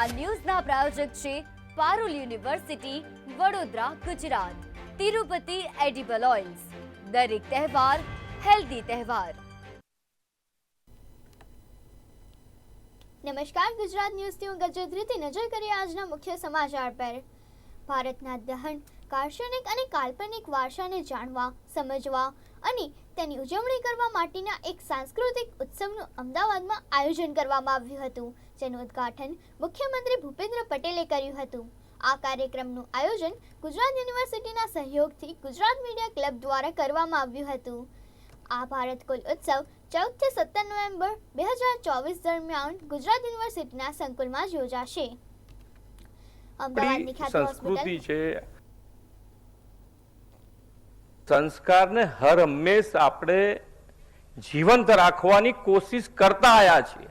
આ ન્યૂઝના પ્રાયોજક છે Parul university, Vadodara, Gujarat. Tirupati edible oils દરેક તહેવાર હેલ્ધી તહેવાર. નમસ્કાર, ગુજરાત ન્યૂઝથી હું ગજેન્દ્રથી નજર કરીએ આજના મુખ્ય સમાચાર પર. ભારતના દહન દાર્શનિક અને કાલ્પનિક વારસાને જાણવા, સમજવા અને તેની ઉજવણી કરવા માટેના એક સાંસ્કૃતિક ઉત્સવનું અમદાવાદમાં આયોજન કરવામાં આવ્યું હતું જેનું ઉદ્ઘાટન મુખ્યમંત્રી ભૂપેન્દ્ર પટેલે કર્યું હતું. આ કાર્યક્રમનું આયોજન ગુજરાત યુનિવર્સિટીના સહયોગથી ગુજરાત મીડિયા ક્લબ દ્વારા કરવામાં આવ્યું હતું. આ ભારત કુલ ઉત્સવ ચૌદથી સત્તર નવેમ્બર બે હજાર ચોવીસ દરમિયાન ગુજરાત યુનિવર્સિટીના સંકુલમાં યોજાશે. અમદાવાદની ખ્યાતિ હોસ્પિટલ છે સંસ્કારને હર હંમેશ આપણે જીવંત રાખવાની કોશિશ કરતા આવ્યા છીએ.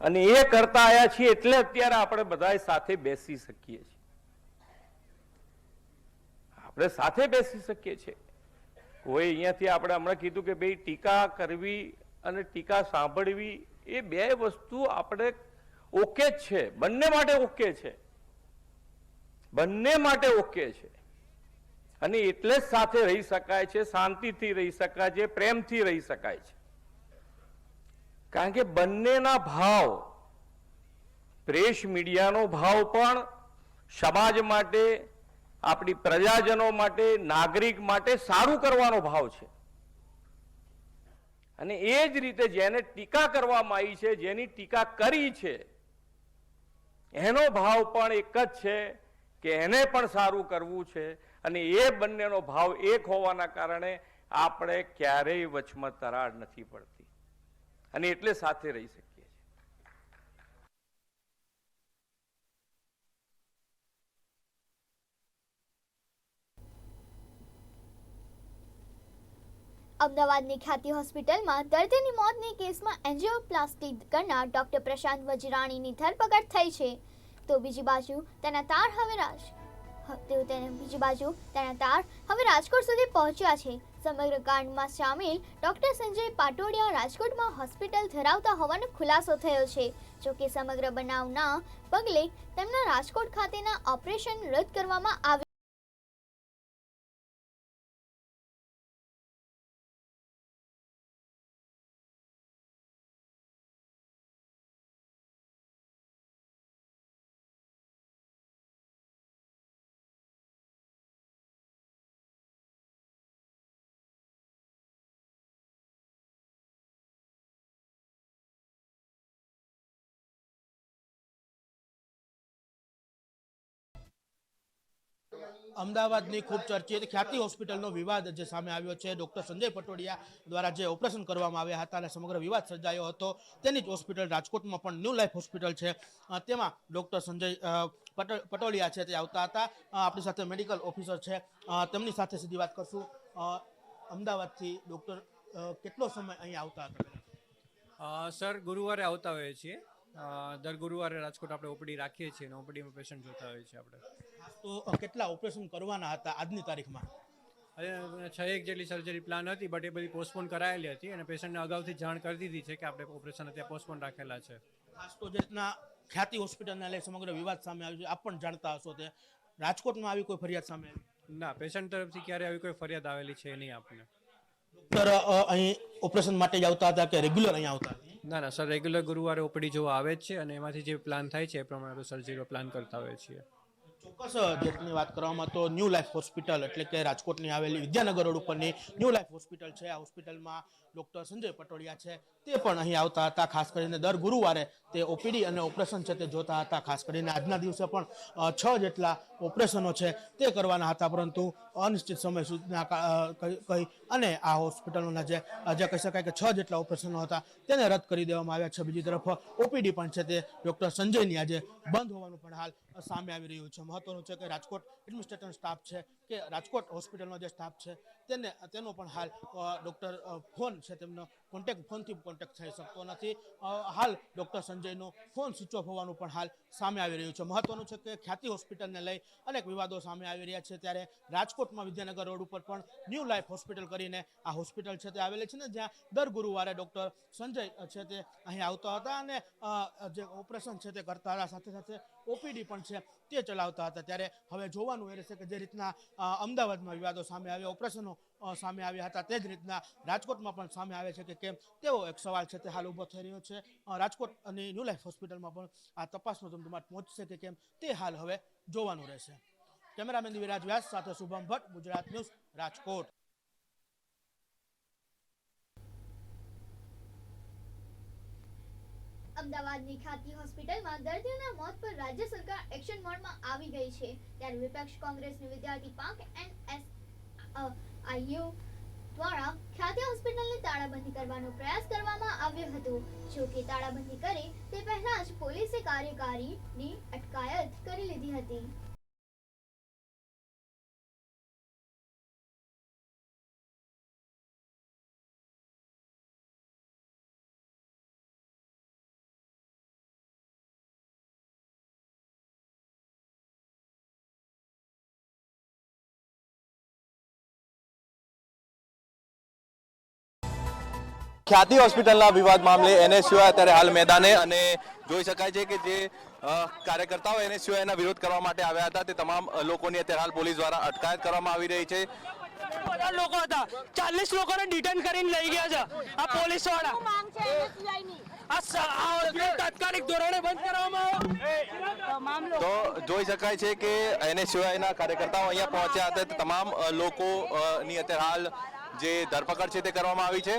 અને એ કરતા આવ્યા છીએ એટલે અત્યારે આપણે બધા સાથે બેસી શકીએ છીએ. આપણે સાથે બેસી શકીએ છીએ. કોઈ અહીંયાથી આપણે હમણાં કીધું કે ભાઈ ટીકા કરવી અને ટીકા સાંભળવી એ બે વસ્તુ આપણે ઓકે જ છે. બંને માટે ઓકે છે. બંને માટે ઓકે છે. અને એટલે જ સાથે રહી શકાય છે, શાંતિથી રહી શકાય છે, પ્રેમથી રહી શકાય છે. કારણ કે બંનેના ભાવ, પ્રેસ મીડિયાનો ભાવ પણ સમાજ માટે, આપણી પ્રજાજનો માટે, નાગરિક માટે સારું કરવાનો ભાવ છે. અને એ જ રીતે જેને ટીકા કરવામાં આવી છે, જેની ટીકા કરી છે, એનો ભાવ પણ એક જ છે કે એને પણ સારું કરવું છે અને એ બંનેનો ભાવ એક હોવાના કારણે આપણે ક્યારેય વચમાં તરાડ નથી પડતી. અને એટલે સાથે રહી શકીએ અમદાવાદની ખ્યાતિ હોસ્પિટલમાં દર્દીની મોતની કેસમાં એન્જિયોપ્લાસ્ટી કરનાર ડોક્ટર પ્રશાંત વજરાણીની ધરપકડ થઈ છે. તો બીજી બાજુ તેના તાર હવે રાજ હ- તો તેને બીજી બાજુ તેના તાર હવે રાજકોટ સુધી પહોંચ્યા છે. સમગ્ર કાંડમાં સામેલ ડોક્ટર સંજય પાટોડિયા રાજકોટમાં હોસ્પિટલ ધરાવતા હોવાનો ખુલાસો થયો છે. જો કે સમગ્ર બનાવના પગલે તેમના રાજકોટ ખાતેના ઓપરેશન રદ કરવામાં આવ્યું અમદાવાદની ખૂબ ચર્ચિત ખ્યાતિ હોસ્પિટલનો વિવાદ જે સામે આવ્યો છે, ડૉક્ટર સંજય પટોડિયા દ્વારા જે ઓપરેશન કરવામાં આવ્યા હતા અને સમગ્ર વિવાદ સર્જાયો હતો, તેની જ હોસ્પિટલ રાજકોટમાં પણ ન્યૂ લાઈફ હોસ્પિટલ છે. તેમાં ડૉક્ટર સંજય પટોડિયા છે તે આવતા હતા. આપણી સાથે મેડિકલ ઓફિસર છે. તેમની સાથે સીધી વાત કરશું. અમદાવાદથી ડૉક્ટર કેટલો સમય અહીં આવતા હતા? સર, ગુરુવારે આવતા હોઈએ છીએ. દર ગુરુવારે રાજકોટ આપણે ઓપડી રાખીએ છીએ અને ઓપડીમાં પેશન્ટ જોતા હોઈએ છીએ આપણે. તો કેટલા ઓપરેશન કરવાના હતા આજની તારીખમાં? છ એક જેટલી સર્જરી પ્લાન હતી બટ એ બધી પોસ્ટપોન કરાયેલી હતી અને પેશન્ટને અગાઉથી જાણ કરી દીધી છે કે આપણે ઓપરેશન અત્યારે પોસ્ટપોન રાખેલા છે. ખાસ તો જે રીતના ખ્યાતિ હોસ્પિટલને લઈ સમગ્ર વિવાદ સામે આવ્યો છે. આપ પણ જાણતા હશો તે. રાજકોટમાં આવી કોઈ ફરિયાદ સામે ના પેશન્ટ તરફથી ક્યારે આવી કોઈ ફરિયાદ આવેલી છે નહીં આપને. ડોક્ટર અહીં ઓપરેશન માટે જ આવતા હતા કે રેગ્યુલર અહીં આવતા હતા? ના ના સર રેગ્યુલર ગુરુવારે ઓપીડી જોવા આવે જ છે અને એમાંથી જે પ્લાન થાય છે એ પ્રમાણે સર્જરીનો પ્લાન કરતા હોઈએ છીએ. ચોક્કસ જેટની વાત કરવામાં તો ન્યૂ લાઈફ હોસ્પિટલ એટલે કે રાજકોટની આવેલી વિદ્યાનગર રોડ ઉપરની ન્યૂ લાઈફ હોસ્પિટલ છે. આ હોસ્પિટલમાં ડોક્ટર સંજય પટોડિયા છે. તે પણ અહીં આવતા હતા. ખાસ કરીને દર ગુરુવારે તે ઓપીડી અને ઓપરેશન છે તે જોતા હતા. ખાસ કરીને આજના દિવસે પણ છ જેટલા ઓપરેશનો છે તે કરવાના હતા. પરંતુ અનિશ્ચિત સમય સુધીના કહી અને આ હોસ્પિટલોના જે જે કહી શકાય કે છ જેટલા ઓપરેશનો હતા તેને રદ કરી દેવામાં આવ્યા છે. બીજી તરફ ઓપીડી પણ છે તે ડોક્ટર સંજયની આજે બંધ હોવાનું પણ હાલ સામે આવી રહ્યું છે. મહત્વનું છે કે રાજકોટ એડમિનિસ્ટ્રેટર સ્ટાફ છે કે રાજકોટ હોસ્પિટલનો જે સ્ટાફ છે તેને તેનો પણ હાલ ડોક્ટર ફોન છે તેમનો. કોન્ટેક્ટ ફોનથી કોન્ટેક્ટ થઈ શકતો નથી. હાલ ડૉક્ટર સંજયનો ફોન સ્વિચ ઓફ હોવાનું પણ હાલ સામે આવી રહ્યું છે. મહત્વનું છે કે ખ્યાતિ હોસ્પિટલને લઈ અનેક વિવાદો સામે આવી રહ્યા છે. ત્યારે રાજકોટમાં વિદ્યાનગર રોડ ઉપર પણ ન્યૂ લાઈફ હોસ્પિટલ કરીને આ હોસ્પિટલ છે તે આવેલી છે ને, જ્યાં દર ગુરુવારે ડૉક્ટર સંજય છે તે અહીં આવતા હતા અને જે ઓપરેશન છે તે કરતા હતા. સાથે સાથે ઓપીડી પણ છે તે ચલાવતા હતા. ત્યારે હવે જોવાનું એ રહેશે કે જે રીતના અમદાવાદમાં વિવાદો સામે આવ્યા ઓપરેશનો સામે આવ્યા હતા. તે જ રીતના રાજકોટમાં પણ સામે આવે છે કે કેમ? તેવો એક સવાલ છે તે હાલ ઊભો થઈ રહ્યો છે. અ, રાજકોટ અને ન્યૂ લાઈફ હોસ્પિટલમાં પણ આ તપાસનો ધમધમાટ પહોંચશે કે કેમ તે હાલ હવે જોવાનું રહેશે. કેમેરામેન દિવ્યરાજ વ્યાસ સાથે શુભમ ભટ્ટ ગુજરાત ન્યૂઝ રાજકોટ. અમદાવાદની ખાતી હોસ્પિટલમાં દર્દીઓના મોત પર રાજ્ય સરકાર એક્શન મોડમાં આવી ગઈ છે. ત્યારે વિપક્ષ કોંગ્રેસની વિદ્યાર્થી પાંખ એનએસ આઈયુ દ્વારા ખ્યાતિ હોસ્પિટલને તાળાબંધી કરવાનો પ્રયાસ કરવામાં આવ્યો હતો. જો કે તાળાબંધી કરે તે પહેલા જ પોલીસે કાર્યકારીની અટકાયત કરી લીધી હતી. ખ્યાતિ હોસ્પિટલના વિવાદ મામલે એનએસયુઆઈ અત્યારે હાલ મેદાને અને જોઈ શકાય છે કે જે કાર્યકર્તાઓ એનએસયુઆઈના વિરોધ કરવા માટે આવ્યા હતા તે તમામ લોકોની અત્યારે હાલ પોલીસ દ્વારા અટકાયત કરવામાં આવી રહી છે. બધા લોકો હતા. ચાલીસ લોકોને ડિટેન કરીને લઈ ગયા છે. આ પોલીસવાળા. તાત્કાલિક ધોરણે બંધ કરવામાં તો જોઈ શકાય છે કે એનએસયુઆઈના કાર્યકર્તાઓ અહીંયા પહોંચ્યા હતા. તમામ લોકો લોકોની અત્યારે હાલ જે ધરપકડ છે તે કરવામાં આવી છે.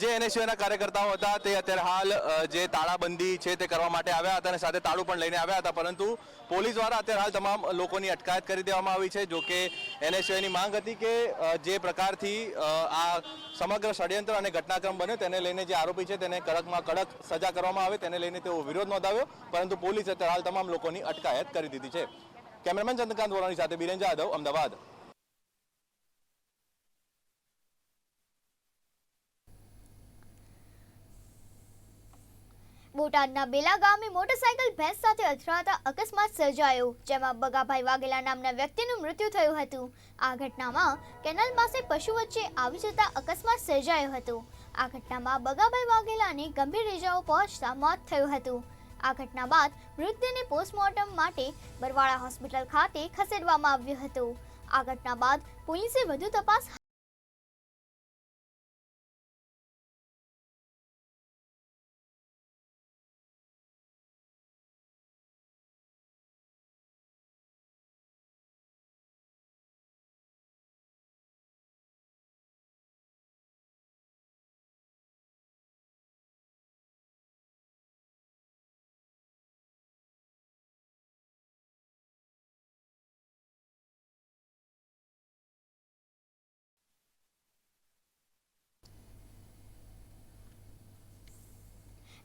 જે એનએસયુના કાર્યકર્તાઓ હતા, તે અત્યારે હાલ જે તાળાબંધી છે તે કરવા માટે આવ્યા હતા અને સાથે તાળું પણ લઈને આવ્યા હતા, પરંતુ પોલીસ દ્વારા અત્યારે હાલ તમામ લોકોની અટકાયત કરી દેવામાં આવી છે, જો કે એનએસયુની માંગ હતી કે જે પ્રકારથી આ સમગ્ર ષડયંત્ર અને ઘટનાક્રમ બન્યો તેને લઈને જે આરોપી છે તેને કડકમાં કડક સજા કરવામાં આવે, તેને લઈને તેઓ વિરોધ નોંધાવ્યો, પરંતુ પોલીસે અત્યારે હાલ તમામ લોકોની અટકાયત કરી દીધી છે. કેમેરામેન ચંદ્રકાંત વોરાની સાથે બિરેન જાદવ અમદાવાદ. બોટાદના બેલા ગામે મોટરસાયકલ ભેંસ સાથે અથડાતા અકસ્માત સર્જાયો, જેમાં બગાભાઈ વાઘેલા નામના વ્યક્તિનું મૃત્યુ થયું હતું. આ ઘટનામાં કેનાલ પાસે પશુ વચ્ચે આવી જતા અકસ્માત સર્જાયો હતો. આ ઘટનામાં બગાભાઈ વાઘેલાને ગંભીર ઇજાઓ પહોંચતા મોત થયું હતું. આ ઘટના બાદ મૃતદેહને પોસ્ટમોર્ટમ માટે બરવાળા હોસ્પિટલ ખાતે ખસેડવામાં આવ્યો હતો. આ ઘટના બાદ પોલીસે વધુ તપાસ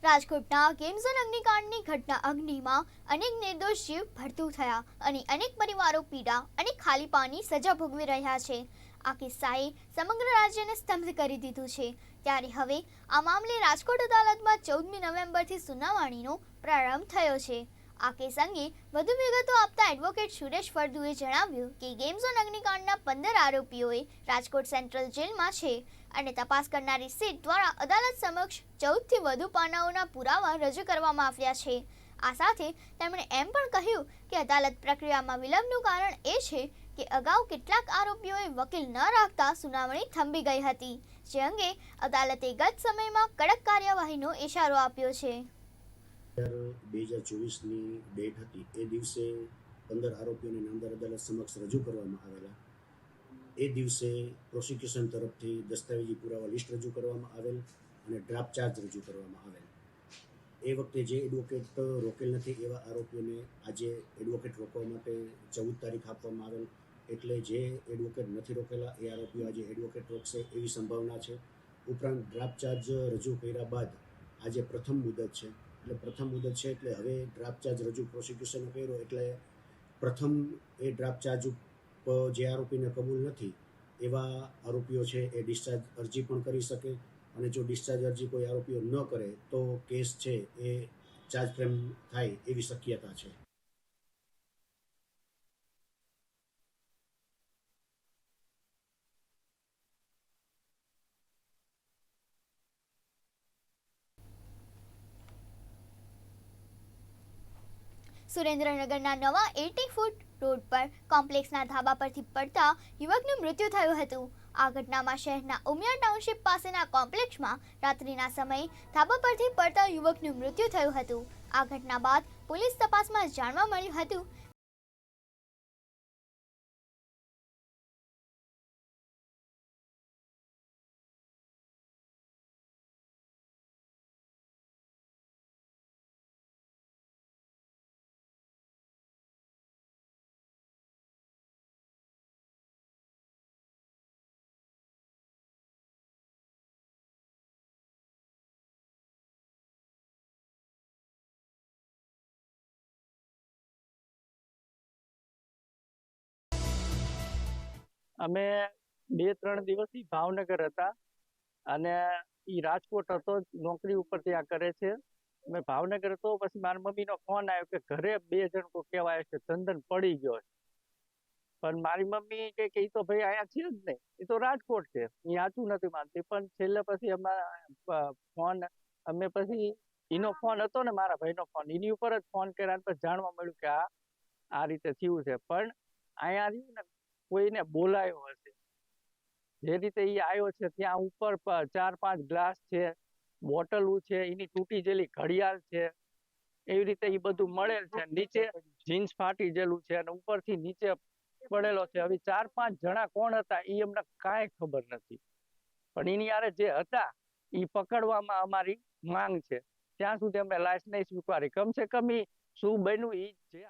રાજકોટના ગેમઝોન અગ્નિકાંડની ઘટના અગ્નિમાં અનેક નિર્દોષ જીવ ભરતું થયા અને અનેક પરિવારો પીડા અને ખાલીપાની સજા ભોગવી રહ્યા છે. આ કિસ્સાએ સમગ્ર રાજ્યને સ્તંભ કરી દીધું છે. ત્યારે હવે આ મામલે રાજકોટ અદાલતમાં ચૌદમી નવેમ્બરથી સુનાવણીનો પ્રારંભ થયો છે. આ કેસ અંગે વધુ વિગતો આપતા એડવોકેટ સુરેશ ફળદુએ જણાવ્યું કે ગેમ ઝોન અગ્નિકાંડના પંદર આરોપીઓએ રાજકોટ સેન્ટ્રલ જેલમાં છે અને તપાસ કરનારી સીટ દ્વારા અદાલત સમક્ષ ચૌદથી વધુ પાનાઓના પુરાવા રજૂ કરવામાં આવ્યા છે. આ સાથે તેમણે એમ પણ કહ્યું કે અદાલત પ્રક્રિયામાં વિલંબનું કારણ એ છે કે અગાઉ કેટલાક આરોપીઓએ વકીલ ન રાખતા સુનાવણી થંભી ગઈ હતી, જે અંગે અદાલતે ગત સમયમાં કડક કાર્યવાહીનો ઇશારો આપ્યો છે. બે હજાર ચોવીસની ડેટ હતી. એ દિવસે પંદર આરોપીઓને નામદાર અદાલત સમક્ષ રજૂ કરવામાં આવેલા. એ દિવસે પ્રોસિક્યુશન તરફથી દસ્તાવેજી પુરાવા લિસ્ટ રજૂ કરવામાં આવેલ અને ડ્રાફ્ટ ચાર્જ રજૂ કરવામાં આવેલ. એ વખતે જે એડવોકેટ રોકેલ નથી એવા આરોપીઓને આજે એડવોકેટ રોકવા માટે ચૌદ તારીખ આપવામાં આવેલ. એટલે જે એડવોકેટ નથી રોકેલા, એ આરોપીઓ આજે એડવોકેટ રોકશે એવી સંભાવના છે. ઉપરાંત ડ્રાફ્ટ ચાર્જ રજૂ કર્યા બાદ આજે પ્રથમ મુદત છે. એટલે પ્રથમ મુદત છે, એટલે હવે ડ્રાફ્ટ ચાર્જ રજૂ પ્રોસિક્યુશને કર્યો, એટલે પ્રથમ એ ડ્રાફ્ટ ચાર્જ જે આરોપીને કબૂલ નથી, એવા આરોપીઓ છે, એ ડિસ્ચાર્જ અરજી પણ કરી શકે. અને જો ડિસ્ચાર્જ અરજી કોઈ આરોપીઓ ન કરે, તો કેસ છે, એ ચાર્જ ફ્રેમ થાય એવી શક્યતા છે. સુરેન્દ્રનગરના નવા એટી ફૂટ રોડ પર કોમ્પ્લેક્સના ધાબા પરથી પડતા યુવકનું મૃત્યુ થયું હતું. આ ઘટનામાં શહેરના ઉમિયા ટાઉનશીપ પાસેના કોમ્પ્લેક્સમાં રાત્રિના સમયે ધાબા પરથી પડતા યુવકનું મૃત્યુ થયું હતું. આ ઘટના બાદ પોલીસ તપાસમાં જાણવા મળ્યું હતું અમે બે ત્રણ દિવસથી ભાવનગર હતા અને એ રાજકોટ હતો, નોકરી ઉપર ત્યાં કરે છે. અમે ભાવનગર હતો, પછી મારા મમ્મીનો ફોન આવ્યો કે ઘરે બે જણ કો કહેવાય છે, ચંદન પડી ગયો છે. પણ મારી મમ્મી કે કે તો ભાઈ અહીંયા છે જ નહીં એ તો રાજકોટ છે એ સાચું નથી માનતી. પણ છેલ્લે પછી અમારા ફોન અમે પછી એનો ફોન હતો ને મારા ભાઈનો ફોન એની ઉપર જ ફોન કર્યા પછી જાણવા મળ્યું કે આ આ રીતે થયું છે. પણ અહીંયા રહ્યું ને કોઈને બોલાયો હશે. જે રીતે એ આવ્યો છે, ત્યાં ઉપર ચાર પાંચ ગ્લાસ છે, બોટલું છે, એની તૂટી જેલી ઘડિયાળ છે. એવી રીતે એ બધું મળેલ છે. નીચે જીન્સ ફાટી જેલું છે અને ઉપરથી નીચે પડેલો છે. હવે ચાર પાંચ જણા કોણ હતા એ અમને કાંઈ ખબર નથી. પણ એની યારે જે હતા એ પકડવામાં અમારી માંગ છે. ત્યાં સુધી અમે લાશ નહીં સ્વીકારી કમસે કમ ઈ શું બન્યું એ જે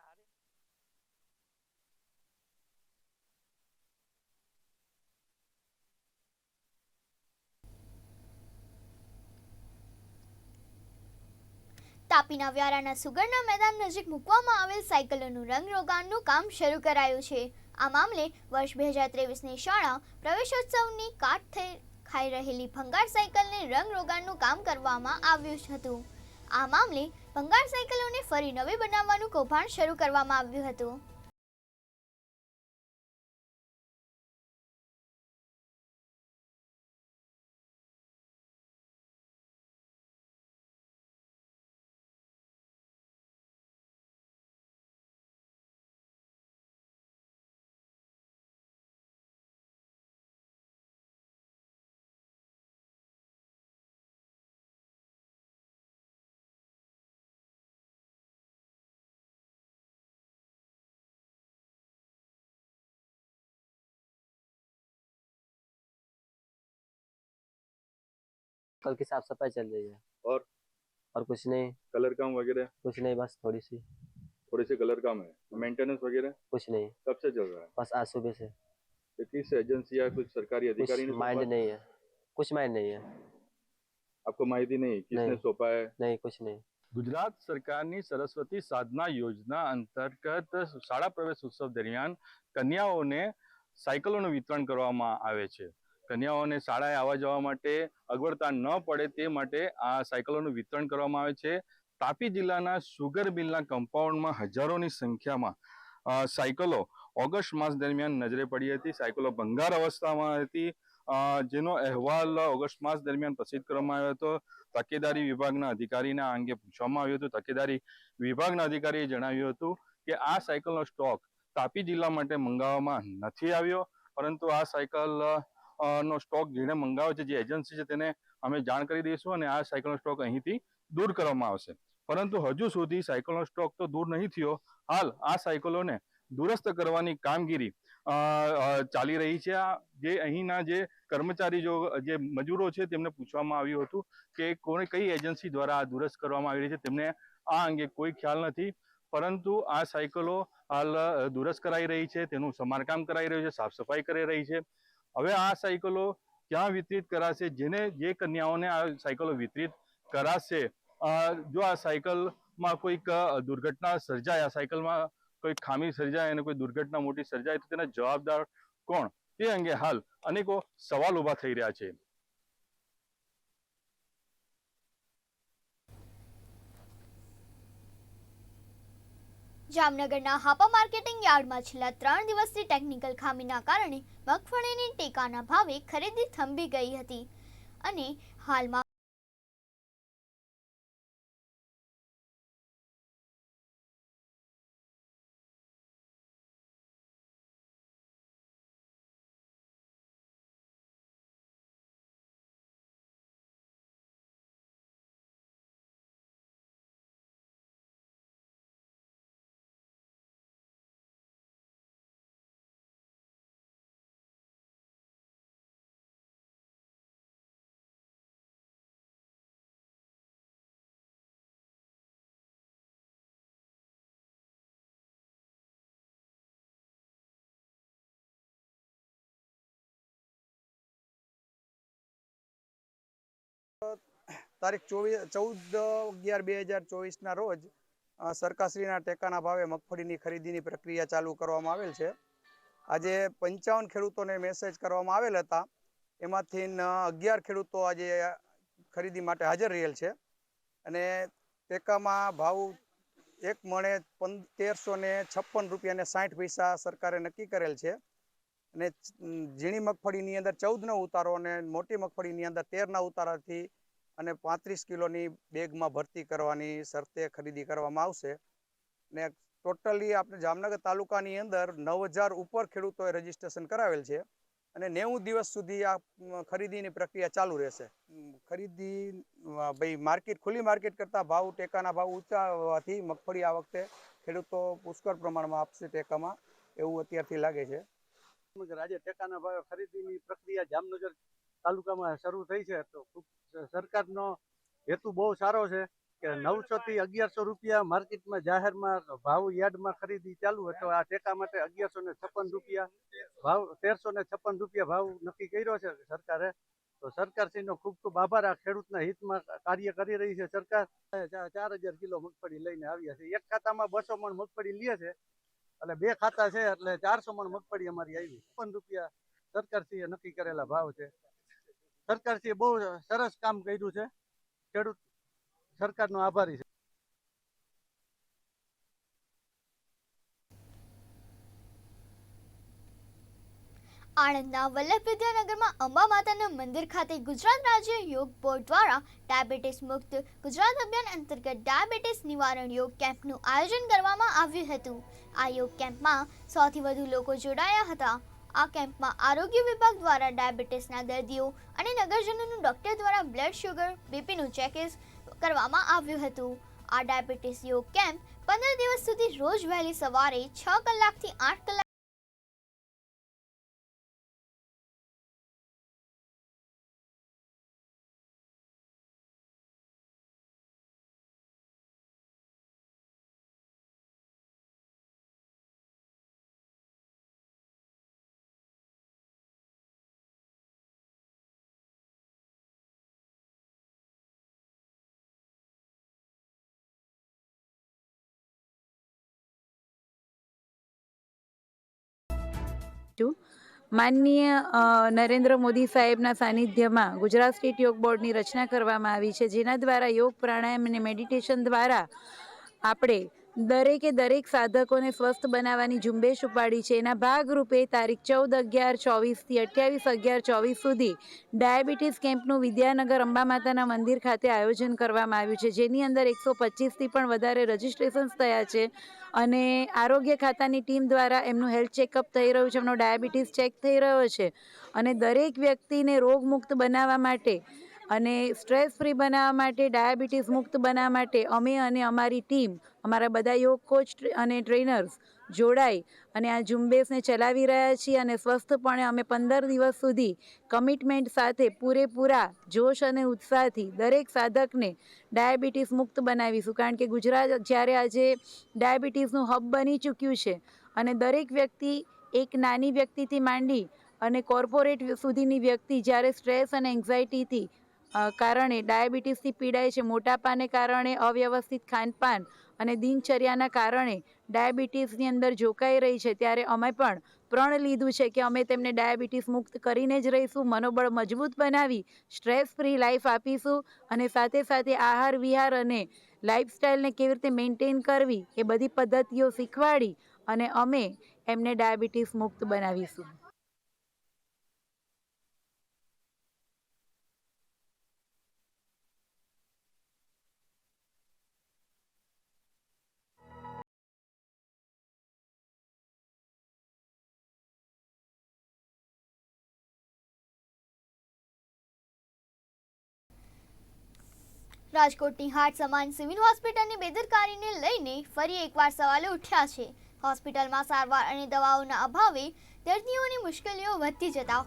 તાપીના વ્યારાના સુગરના મેદાન નજીક મૂકવામાં આવેલ સાયકલોનું રંગરોગાનનું કામ શરૂ કરાયું છે. આ મામલે વર્ષ બે હજાર ત્રેવીસની શાળા પ્રવેશોત્સવની કાટ થઈ ખાઈ રહેલી ભંગાર સાયકલને રંગરોગાનનું કામ કરવામાં આવ્યું હતું. આ મામલે ભંગાર સાયકલોને ફરી નવી બનાવવાનું કૌભાંડ શરૂ કરવામાં આવ્યું હતું. कल की साफ सफाई चल रही है और? और कुछ नहीं कलर काम वगैरह कुछ नहीं बस थोड़ी सी थोड़े से कलर काम है मेंटेनेंस वगैरह कुछ नहीं कब से चल रहा है बस आज सुबह से तो किस एजेंसी या कुछ सरकारी कुछ अधिकारी ने माइंड सौंपा? नहीं है कुछ माइंड नहीं है आपको माहिती नहीं किसने नहीं। सौंपा है नहीं कुछ नहीं ગુજરાત સરકારની સરસ્વતી સાધના યોજના અંતર્ગત શાળા પ્રવેશ ઉત્સવ દરમિયાન કન્યાઓને સાયકલોનું વિતરણ કરવામાં આવે છે કન્યાઓને શાળાએ આવવા જવા માટે અગવડતા ન પડે તે માટે આ સાયકલોનું વિતરણ કરવામાં આવે છે. તાપી જિલ્લાના સુગર મિલના કમ્પાઉન્ડમાં હજારોની સંખ્યામાં સાયકલો ઓગસ્ટ માસ દરમિયાન નજરે પડી હતી. સાયકલો ભંગાર અવસ્થામાં હતી. જેનો અહેવાલ ઓગસ્ટ માસ દરમિયાન પ્રસિદ્ધ કરવામાં આવ્યો હતો. તકેદારી વિભાગના અધિકારીને આ અંગે પૂછવામાં આવ્યું હતું. તકેદારી વિભાગના અધિકારીએ જણાવ્યું હતું કે આ સાયકલનો સ્ટોક તાપી જિલ્લા માટે મંગાવવામાં નથી આવ્યો, પરંતુ આ સાયકલ નો સ્ટોક જેને મંગાવ્યો છે, જે એજન્સી છે, તેને અમે જાણ કરી દઈશું અને આ સાયકલનો સ્ટોક અહીંથી દૂર કરવામાં આવશે. પરંતુ હજુ સુધી સાયકલનો સ્ટોક તો દૂર નહીં થયો. હાલ આ સાયકલોને દુરસ્ત કરવાની કામગીરી ચાલી રહી છે. આ જે અહીંના જે કર્મચારી જો, જે મજૂરો છે, તેમને પૂછવામાં આવ્યું હતું કે કોને કઈ એજન્સી દ્વારા આ દુરસ્ત કરવામાં આવી રહી છે, તેમને આ અંગે કોઈ ખ્યાલ નથી. પરંતુ આ સાયકલો હાલ દુરસ્ત કરાઈ રહી છે, તેનું સમારકામ કરાઈ રહ્યું છે, સાફ સફાઈ કરી રહી છે. હવે આ સાયકલો ક્યાં વિતરિત કરાશે? જેને જે કન્યાઓને આ સાયકલો વિતરિત કરાશે? જો આ સાયકલમાં કોઈક દુર્ઘટના સર્જાય, આ સાયકલમાં કોઈ ખામી સર્જાય અને કોઈ દુર્ઘટના મોટી સર્જાય, તો તેના જવાબદાર કોણ? તે અંગે હાલ અનેકો સવાલ ઊભા થઈ રહ્યા છે. જામનગરના હાપા માર્કેટિંગ યાર્ડમાં છેલ્લા ત્રણ દિવસથી ટેકનિકલ ખામીના કારણે મગફળીની ટેકાના ભાવે ખરીદી થંભી ગઈ હતી. અને હાલમાં તારીખ ચોવીસ, ચૌદ અગિયાર બે હજાર ચોવીસના રોજ સરકારશ્રીના ટેકાના ભાવે મગફળીની ખરીદીની પ્રક્રિયા ચાલુ કરવામાં આવેલ છે. આજે પંચાવન ખેડૂતોને મેસેજ કરવામાં આવેલ હતા. એમાંથી અગિયાર ખેડૂતો આજે ખરીદી માટે હાજર રહેલ છે. અને ટેકામાં ભાવ એક મણે તેરસો ને છપ્પન રૂપિયાને સાઠ પૈસા સરકારે નક્કી કરેલ છે. અને ઝીણી મગફળીની અંદર ચૌદનો ઉતારો અને મોટી મગફળીની અંદર તેરના ઉતારાથી અને પાંત્રીસ કિલોની બેગમાં ભરતી કરવાની શરતે ખરીદી કરવામાં આવશે. ને ટોટલી આપણે જામનગર તાલુકાની અંદર નવ હજાર ઉપર ખેડૂતોએ રજીસ્ટ્રેશન કરાવેલ છે અને નેવું દિવસ સુધી આ ખરીદીની પ્રક્રિયા ચાલુ રહેશે. ખરીદી, ભાઈ, માર્કેટ, ખુલ્લી માર્કેટ કરતાં ભાવ, ટેકાના ભાવ ઊંચા હોવાથી મગફળી આ વખતે ખેડૂતો પુષ્કળ પ્રમાણમાં આપશે ટેકામાં એવું અત્યારથી લાગે છે. આજે ટેકાના ભાવે ખરીદીની પ્રક્રિયા જામનગર તાલુકામાં શરૂ થઈ છે. તો સરકારનો હેતુ બહુ સારો છે કે નવસો થી અગિયારસો રૂપિયા માર્કેટમાં જાહેરમાં ભાવ યાર્ડમાં ખરીદી ચાલુ હોય તો આ ટેકા માટે અગિયારસો ને છપ્પન રૂપિયા ભાવ તેરસો ને છપ્પન રૂપિયા ભાવ નક્કી કર્યો છે સરકારે. તો સરકારશ્રીનો ખૂબ ખૂબ આભાર. આ ખેડૂતના હિતમાં કાર્ય કરી રહી છે સરકાર. ચાર હજાર કિલો મગફળી લઈને આવ્યા છે. એક ખાતામાં બસો મણ મગફળી લે છે. એટલે બે ખાતા છે એટલે ચારસો મણ મગફળી અમારી આવી. પણ રૂપિયા સરકારશ્રીએ નક્કી કરેલા ભાવ છે. સરકારશ્રીએ બહુ સરસ કામ કર્યું છે. ખેડૂત સરકારનો આભારી આણંદના વલ્લભ વિદ્યાનગરમાં અંબા માતાના મંદિર ખાતે ગુજરાત રાજ્ય યોગ બોર્ડ દ્વારા ડાયાબિટીસ મુક્ત ગુજરાત અભિયાન અંતર્ગત ડાયાબિટીસ નિવારણ યોગ કેમ્પનું આયોજન કરવામાં આવ્યું હતું. આ યોગ કેમ્પમાં સૌથી વધુ લોકો જોડાયા હતા. આ કેમ્પમાં આરોગ્ય વિભાગ દ્વારા ડાયાબિટીસના દર્દીઓ અને નગરજનોનું ડોક્ટર દ્વારા બ્લડ શુગર, બીપીનું ચેકિસ કરવામાં આવ્યું હતું. આ ડાયાબિટીસ યોગ કેમ્પ પંદર દિવસ સુધી રોજ વહેલી સવારે છ કલાકથી આઠ કલાક માનનીય નરેન્દ્ર મોદી સાહેબના સાનિધ્યમાં ગુજરાત સ્ટેટ યોગ બોર્ડની રચના કરવામાં આવી છે, જેના દ્વારા યોગ પ્રાણાયામ અને મેડિટેશન દ્વારા આપણે દરેકે દરેક સાધકોને સ્વસ્થ બનાવવાની ઝુંબેશ ઉપાડી છે. એના ભાગરૂપે તારીખ ચૌદ અગિયાર ચોવીસથી અઠ્યાવીસ અગિયાર ચોવીસ સુધી ડાયાબિટીસ કેમ્પનું વિદ્યાનગર અંબા માતાના મંદિર ખાતે આયોજન કરવામાં આવ્યું છે. જેની અંદર એકસો પચીસથી પણ વધારે રજિસ્ટ્રેશન્સ થયા છે અને આરોગ્ય ખાતાની ટીમ દ્વારા એમનું હેલ્થ ચેકઅપ થઈ રહ્યું છે. એમનો ડાયાબિટીસ ચેક થઈ રહ્યો છે અને દરેક વ્યક્તિને રોગમુક્ત બનાવવા માટે અને સ્ટ્રેસ ફ્રી બનાવવા માટે ડાયાબિટીસ મુક્ત બનાવવા માટે અમે અને અમારી ટીમ અમારા બધા યોગ કોચ અને ટ્રેનર્સ જોડાઈ અને આ ઝુંબેશને ચલાવી રહ્યા છીએ અને સ્વસ્થપણે અમે પંદર દિવસ સુધી કમિટમેન્ટ સાથે પૂરેપૂરા જોશ અને ઉત્સાહથી દરેક સાધકને ડાયાબિટીસ મુક્ત બનાવીશું. કારણ કે ગુજરાત જ્યારે આજે ડાયાબિટીસનું હબ બની ચૂક્યું છે અને દરેક વ્યક્તિ એક નાની વ્યક્તિથી માંડી અને કોર્પોરેટ સુધીની વ્યક્તિ જ્યારે સ્ટ્રેસ અને એન્ઝાયટીથી કારણે ડાયાબિટીસથી પીડાય છે. મોટાપાને કારણે અવ્યવસ્થિત ખાનપાન અને દિનચર્યાના કારણે ડાયાબિટીસની અંદર જોકાઈ રહી છે. ત્યારે અમે પણ પ્રણ લીધું છે કે અમે તેમને ડાયાબિટીસ મુક્ત કરીને જ રહીશું, મનોબળ મજબૂત બનાવી સ્ટ્રેસ ફ્રી લાઈફ આપીશું અને સાથે સાથે આહાર, વિહાર અને લાઈફસ્ટાઈલને કેવી રીતે મેન્ટેન કરવી એ બધી પદ્ધતિઓ શીખવાડી અને અમે એમને ડાયાબિટીસ મુક્ત બનાવીશું. રાજકોટની હાટ સમાન સિવિલ હોસ્પિટલની બેદરકારીને લઈને ફરી એકવાર સવાલો ઉઠ્યા છે. હોસ્પિટલમાં સારવાર અને દવાઓના અભાવે દર્દીઓની મુશ્કેલીઓ વધતી જતા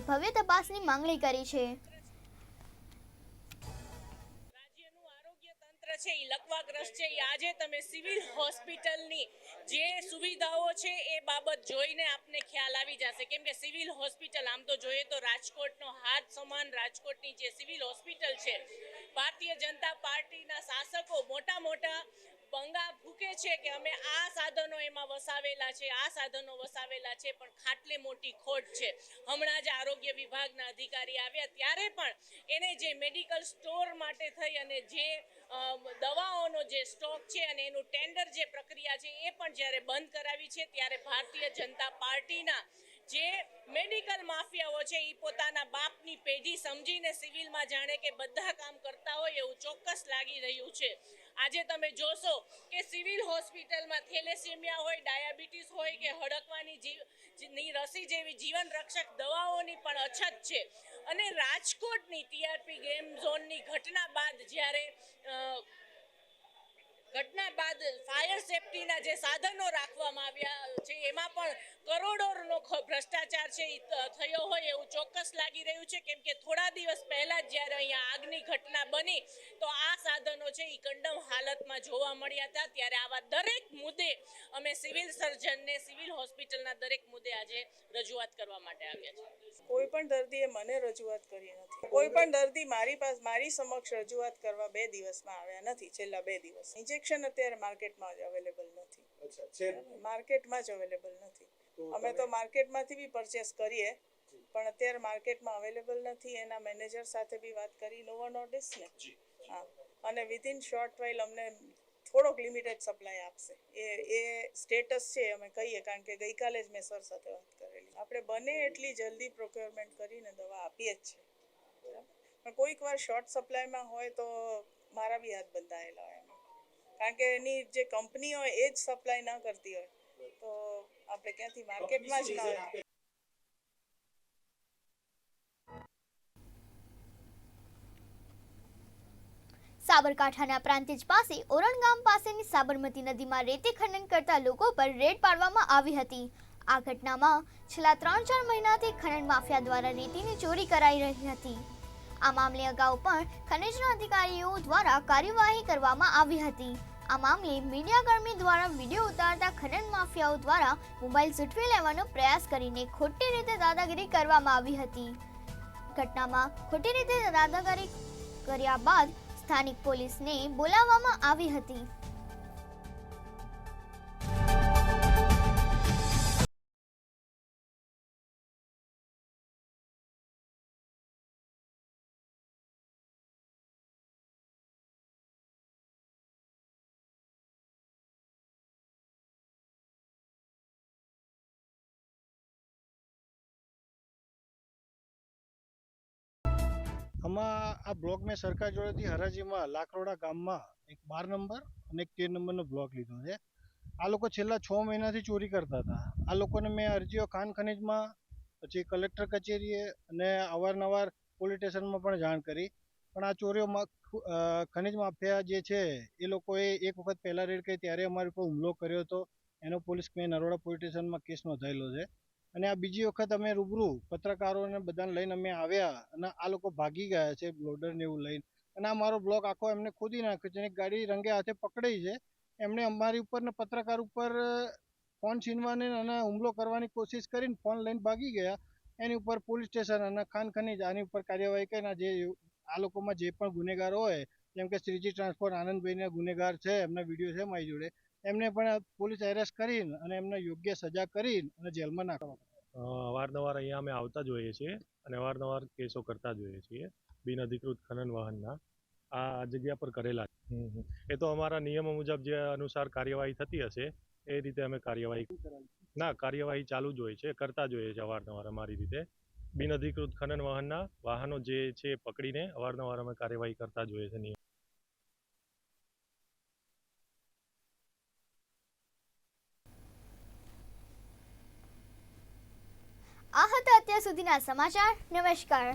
ભવ્ય તપાસની માંગણી કરી છે. છે એ લકવાગ્રસ્ત છે આજે તમે સિવિલ હોસ્પિટલની જે સુવિધાઓ છે એ બાબત જોઈને આપને ખ્યાલ આવી જશે. કેમ કે સિવિલ હોસ્પિટલ, આમ તો જોઈએ તો રાજકોટનો હાથ સમાન રાજકોટની જે સિવિલ હોસ્પિટલ છે, ભારતીય જનતા પાર્ટીના શાસકો મોટા મોટા બંગા ભૂકે છે કે અમે આ સાધનો એમાં વસાવેલા છે, આ સાધનો વસાવેલા છે, પણ ખાટલે મોટી ખોટ છે. હમણાં જ આરોગ્ય વિભાગના અધિકારી આવ્યા ત્યારે પણ એને જે મેડિકલ સ્ટોર માટે થઈ અને જે દવાઓનો જે સ્ટોક છે અને એનું ટેન્ડર જે પ્રક્રિયા છે એ પણ જ્યારે બંધ કરાવી છે, ત્યારે ભારતીય જનતા પાર્ટીના જે મેડિકલ માફિયાઓ છે એ પોતાના બાપની પેઢી સમજીને સિવિલમાં જાણે કે બધા કામ કરતા હોય એવું ચોક્કસ લાગી રહ્યું છે. આજે તમે જોશો કે સિવિલ હોસ્પિટલમાં થેલેસેમિયા હોય, ડાયાબિટીસ હોય કે હડકવાની જીવ, ની રસી જેવી જીવન રક્ષક દવાઓની પણ અછત છે. અને રાજકોટની ટીઆરપી ગેમ ઝોનની ઘટના બાદ જ્યારે ઘટના બાદ ફાયર સેફટીના જે સાધનો રાખવામાં આવ્યા છે, એમાં પણ કરોડોનો ભ્રષ્ટાચાર છે એ થયો હોય એવું ચોક્કસ લાગી રહ્યું છે, કેમ કે થોડા દિવસ પહેલા જ જ્યારે અહીંયા આગની ઘટના બની, તો આ સાધનો છે એ કંડમ હાલતમાં જોવા મળ્યા હતા. ત્યારે આવા દરેક મુદ્દે અમે સિવિલ સર્જનને, સિવિલ હોસ્પિટલના દરેક મુદ્દે આજે રજૂઆત કરવા માટે આવ્યા છે કોઈ પણ દર્દીએ મને રજૂઆત કરી કોઈ પણ દર્દી મારી પાસે મારી સમક્ષ રજૂઆત કરવા બે દિવસમાં આવ્યા નથી છેલ્લા બે દિવસ. ઇન્જેક્શન અત્યારે માર્કેટમાં જ અવેલેબલ નથી. માર્કેટમાં જ અવેલેબલ નથી. અમે તો માર્કેટમાંથી બી પરચેસ કરીએ પણ અત્યારે માર્કેટમાં અવેલેબલ નથી. એના મેનેજર સાથે બી વાત કરી નોવો નોટિસ ને. હા. અને વિધિન શોર્ટ વાઇલ અમને થોડોક લિમિટેડ સપ્લાય આપશે. એ એ સ્ટેટસ છે અમે કહીએ કારણ કે ગઈકાલે જ મેં સર સાથે વાત કરેલી. આપણે બને એટલી જલ્દી પ્રોક્યોરમેન્ટ કરીને દવા આપીએ જ છીએ? પણ કોઈક વાર શોર્ટ સપ્લાયમાં હોય તો મારા બી હાથ બંધાયેલા હોય એમાં. કારણ કે એની જે કંપની હોય એ જ સપ્લાય ન કરતી હોય. તો આપણે ક્યાંથી માર્કેટમાં જ ના સાબરકાંઠાના પ્રાંતિજ પાસે ઓરણ ગામ પાસેની સાબરમતી નદીમાં રેતી ખનન કરતા લોકો પર રેડ પાડવામાં આવી હતી. આ ઘટનામાં છેલ્લા ત્રણ ચાર મહિનાથી ખનન માફિયા દ્વારા રેતીની ચોરી કરાઈ રહી હતી. આ મામલે અગાઉ પણ ખનિજના અધિકારીઓ દ્વારા કાર્યવાહી કરવામાં આવી હતી. આ મામલે મીડિયાકર્મી દ્વારા વીડિયો ઉતારતા ખનન માફિયાઓ દ્વારા મોબાઈલ ઝૂંટવી લેવાનો પ્રયાસ કરીને ખોટી રીતે દાદાગીરી કરવામાં આવી હતી. ઘટનામાં ખોટી રીતે દાદાગીરી કર્યા બાદ સ્થાનિક પોલીસને બોલાવવામાં આવી હતી. આમાં આ બ્લોક મેં સરકાર જોડેથી હરાજીમાં લાકરોડા ગામમાં એક બાર નંબર અને એક તેર નંબરનો બ્લોક લીધો છે. આ લોકો છેલ્લા છ મહિનાથી ચોરી કરતા હતા. આ લોકોને મેં અરજીઓ ખાન ખનીજમાં, પછી કલેક્ટર કચેરીએ અને અવારનવાર પોલીસ સ્ટેશનમાં પણ જાણ કરી. પણ આ ચોરીઓમાં ખનીજ માફિયા જે છે, એ લોકોએ એક વખત પહેલાં રેડ કરી, ત્યારે અમારી ઉપર હુમલો કર્યો હતો. એનો પોલીસ મેં નરોડા પોલીસ સ્ટેશનમાં કેસ નોંધાયેલો છે. અને આ બીજી વખત અમે રૂબરૂ પત્રકારોને બધાને લઈને અમે આવ્યા અને આ લોકો ભાગી ગયા છે બ્લોડરને એવું લઈને. અને આ મારો બ્લોક આખો એમને ખોદી નાખ્યો છે ગાડી રંગે હાથે પકડી છે. એમણે અમારી ઉપર ને પત્રકાર ઉપર ફોન છીનવાની અને હુમલો કરવાની કોશિશ કરીને ફોન લઈને ભાગી ગયા. એની ઉપર પોલીસ સ્ટેશન અને ખાન ખનીજ આની ઉપર કાર્યવાહી કરીને જે આ લોકોમાં જે પણ ગુનેગાર હોય, જેમ કે શ્રીજી ટ્રાન્સપોર્ટ આનંદભાઈના ગુનેગાર છે, એમના વીડિયો છે મારી જોડે. એમને પણ પોલીસ એરેસ્ટ કરીને અને એમને યોગ્ય સજા કરીને અને જેલમાં નાખવા અવારનવાર અહીંયા અમે આવતા જ હોઈએ છીએ અને અવારનવાર કેસો કરતા જ હોઈએ છીએ બિન અધિકૃત ખનન વાહનના. આ જગ્યા પર કરેલા છે. એ તો અમારા નિયમો મુજબ જે અનુસાર કાર્યવાહી થતી હશે એ રીતે અમે કાર્યવાહી ના કાર્યવાહી ચાલુ જ હોય છે કરતા જ હોઈએ છીએ અવારનવાર અમારી રીતે. બિન અધિકૃત ખનન વાહનના વાહનો જે છે પકડીને અવારનવાર અમે કાર્યવાહી કરતા જ હોઈએ છીએ નિયમ. સુધીના સમાચાર. નમસ્કાર.